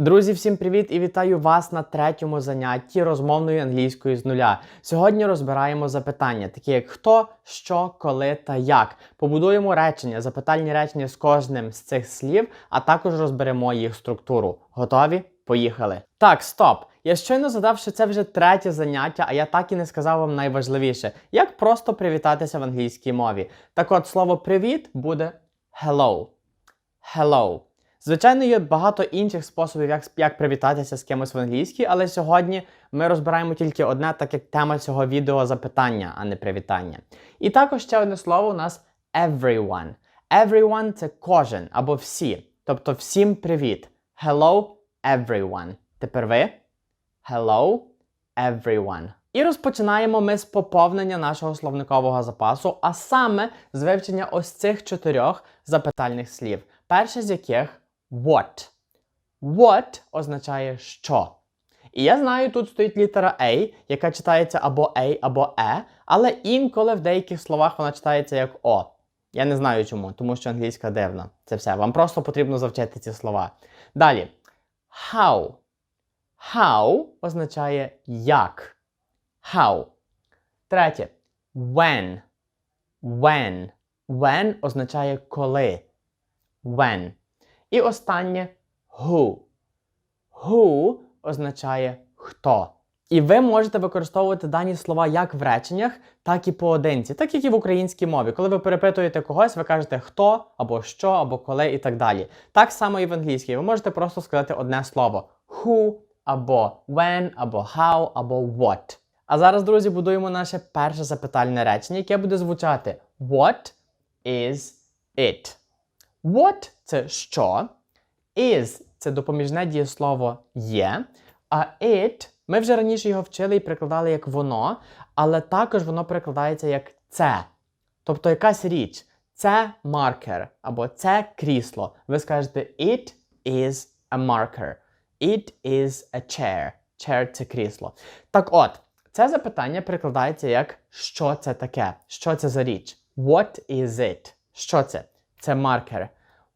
Друзі, всім привіт і вітаю вас на третьому занятті розмовної англійської з нуля. Сьогодні розбираємо запитання, такі як хто, що, коли та як. Побудуємо речення, запитальні речення з кожним з цих слів, а також розберемо їх структуру. Готові? Поїхали. Так, стоп. Я щойно задав, що це вже третє заняття, а я так і не сказав вам найважливіше, як просто привітатися в англійській мові. Так от слово привіт буде hello. Hello. Звичайно, є багато інших способів, як, як привітатися з кимось в англійській, але сьогодні ми розбираємо тільки одне, так як тема цього відео запитання, а не привітання. І також ще одне слово у нас everyone. Everyone це кожен або всі. Тобто всім привіт. Hello, everyone. Тепер ви. Hello, everyone. І розпочинаємо ми з поповнення нашого словникового запасу, а саме з вивчення ось цих чотирьох запитальних слів. Перше з яких what. What означає що. І я знаю, тут стоїть літера A, яка читається або A, або E, але інколи в деяких словах вона читається як О. Я не знаю чому, тому що англійська дивна. Це все. Вам просто потрібно завчити ці слова. Далі. How. How означає як. How. Третє. When. When. When означає коли. When. І останнє who. Who означає хто. І ви можете використовувати дані слова як в реченнях, так і поодинці, так як і в українській мові. Коли ви перепитуєте когось, ви кажете хто, або що, або коли і так далі. Так само і в англійській. Ви можете просто сказати одне слово who, або when, або how, або what. А зараз, друзі, будуємо наше перше запитальне речення, яке буде звучати What is it? What це що, is це допоміжне дієслово є, а it ми вже раніше його вчили і прикладали як воно, але також воно перекладається як це. Тобто якась річ. Це маркер або це крісло. Ви скажете It is a marker. It is a chair. Chair це крісло. Так от, це запитання перекладається як що це таке? Що це за річ? What is it? Що це? Це маркер.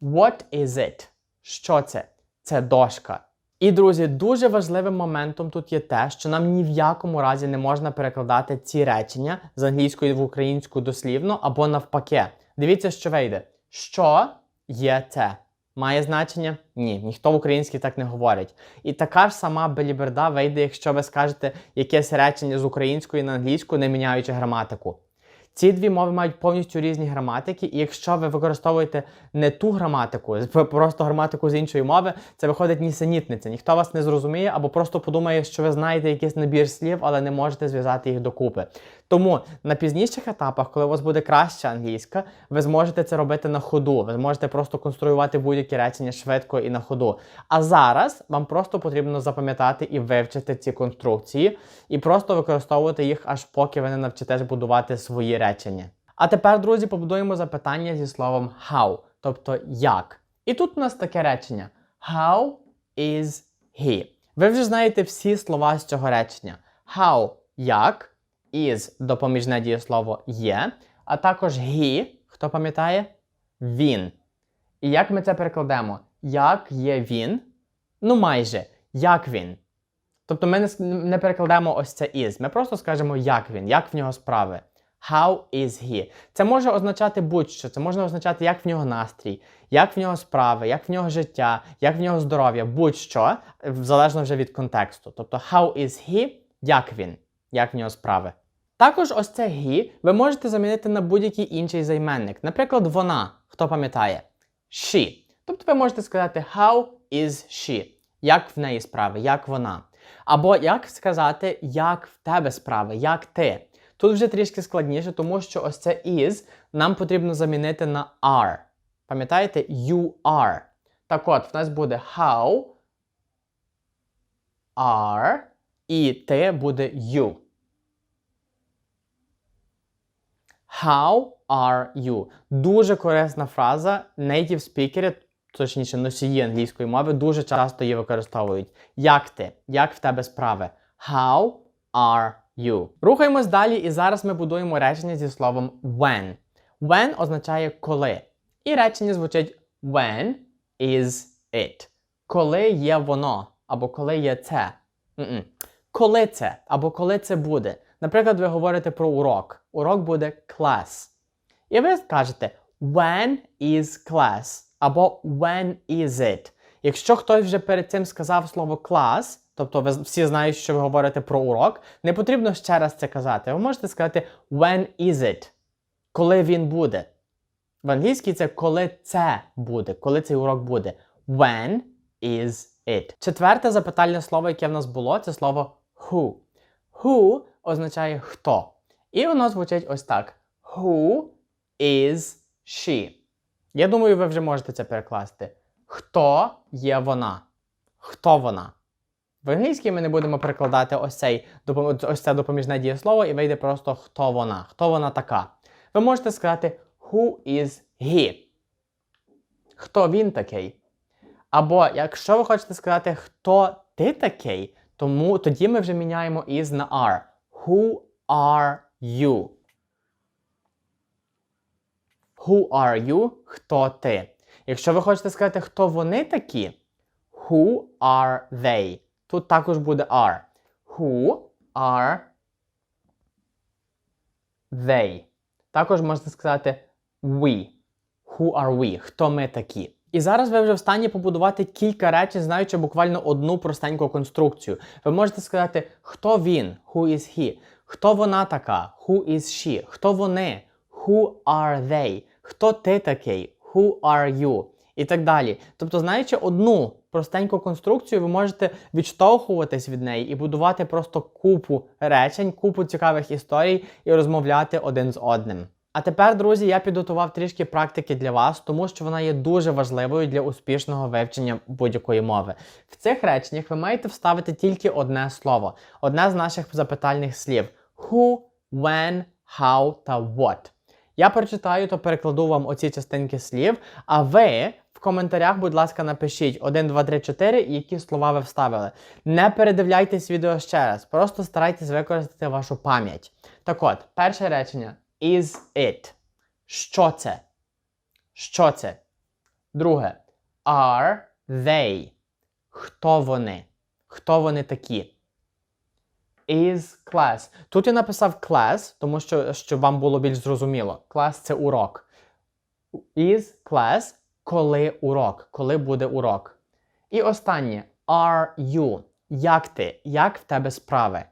What is it? Що це? Це дошка. І, друзі, дуже важливим моментом тут є те, що нам ні в якому разі не можна перекладати ці речення з англійської в українську дослівно або навпаки. Дивіться, що вийде. Що є це? Має значення? Ні, ніхто в українській так не говорить. І така ж сама беліберда вийде, якщо ви скажете якесь речення з української на англійську, не міняючи граматику. Ці дві мови мають повністю різні граматики, і якщо ви використовуєте не ту граматику, просто граматику з іншої мови, це виходить нісенітниця. Ніхто вас не зрозуміє або просто подумає, що ви знаєте якийсь набір слів, але не можете зв'язати їх докупи. Тому на пізніших етапах, коли у вас буде краща англійська, ви зможете це робити на ходу. Ви зможете просто конструювати будь-які речення швидко і на ходу. А зараз вам просто потрібно запам'ятати і вивчити ці конструкції, і просто використовувати їх аж поки ви не навчитесь будувати свої речення. А тепер, друзі, побудуємо запитання зі словом how, тобто як. І тут у нас таке речення: How is he? Ви вже знаєте всі слова з цього речення. How як is допоміжне дієслово є, а також he, хто пам'ятає, він. І як ми це перекладемо? Як є він? Ну, майже, як він. Тобто ми не, перекладемо ось це is. Ми просто скажемо, як він, як в нього справи. How is he? Це може означати будь-що. Це може означати, як в нього настрій, як в нього справи, як в нього життя, як в нього здоров'я, будь-що, залежно вже від контексту. Тобто, how is he? Як він, як в нього справи. Також ось це he ви можете замінити на будь-який інший займенник. Наприклад, вона, хто пам'ятає, she. Тобто ви можете сказати how is she? Як в неї справи, як вона. Або як сказати, як в тебе справи, як ти. Тут вже трішки складніше, тому що ось це is нам потрібно замінити на are. Пам'ятаєте, you are. Так от, в нас буде how are, і ти буде you. How are you? Дуже корисна фраза. Native спікери, точніше, носії англійської мови, дуже часто її використовують. Як ти? Як в тебе справи? How are you? Рухаємось далі, і зараз ми будуємо речення зі словом when. When означає коли. І речення звучить When is it? коли є воно, або коли є це. М-м. Коли це, або коли це буде. Наприклад, ви говорите про урок. Урок буде class. І ви скажете when is class або when is it. Якщо хтось вже перед цим сказав слово class, тобто ви всі знають, що ви говорите про урок, не потрібно ще раз це казати. Ви можете сказати when is it, коли він буде. В англійській це коли це буде, коли цей урок буде. When is it. Четверте запитальне слово, яке в нас було, це слово who. Who означає хто. І воно звучить ось так: Who is she? Я думаю, ви вже можете це перекласти. Хто є вона? Хто вона? В англійській ми не будемо перекладати ось, цей, ось це допоміжне дієслово, і вийде просто хто вона, хто вона така. Ви можете сказати Who is he? Хто він такий? Або якщо ви хочете сказати, хто ти такий, тому тоді ми вже міняємо is на are. Who are you? Who are you? Хто ти? Якщо ви хочете сказати, хто вони такі, who are they? Тут також буде are. Who are they? Також можна сказати we. Who are we? Хто ми такі? І зараз ви вже в стані побудувати кілька речень, знаючи буквально одну простеньку конструкцію. Ви можете сказати, хто він, who is he, хто вона така, who is she, хто вони, who are they, хто ти такий, who are you, і так далі. Тобто, знаючи одну простеньку конструкцію, ви можете відштовхуватись від неї і будувати просто купу речень, купу цікавих історій і розмовляти один з одним. А тепер, друзі, я підготував трішки практики для вас, тому що вона є дуже важливою для успішного вивчення будь-якої мови. В цих реченнях ви маєте вставити тільки одне слово, одне з наших запитальних слів: who, when, how та what. Я прочитаю та перекладу вам оці частинки слів, а ви в коментарях, будь ласка, напишіть 1, 2, 3, 4, які слова ви вставили. Не передивляйтесь відео ще раз, просто старайтесь використати вашу пам'ять. Так от, перше речення is it. Що це? Що це? Друге. Are they? Хто вони? Хто вони такі? Is class. Тут я написав class, тому що щоб вам було більш зрозуміло. Class це урок. Is class коли урок, коли буде урок. І останнє are you. Як ти? Як в тебе справи?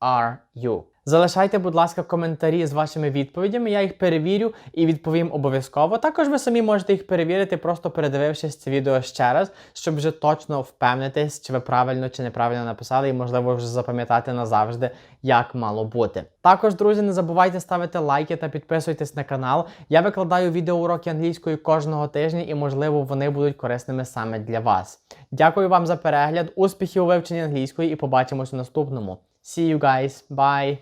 Are you. Залишайте, будь ласка, коментарі з вашими відповідями. Я їх перевірю і відповім обов'язково. Також ви самі можете їх перевірити, просто передивившись це відео ще раз, щоб вже точно впевнитись, чи ви правильно чи неправильно написали, і можливо вже запам'ятати назавжди, як мало бути. Також, друзі, не забувайте ставити лайки та підписуйтесь на канал. Я викладаю відеоуроки англійської кожного тижня, і можливо вони будуть корисними саме для вас. Дякую вам за перегляд, успіхів у вивченні англійської і побачимось у наступному. See you guys, bye!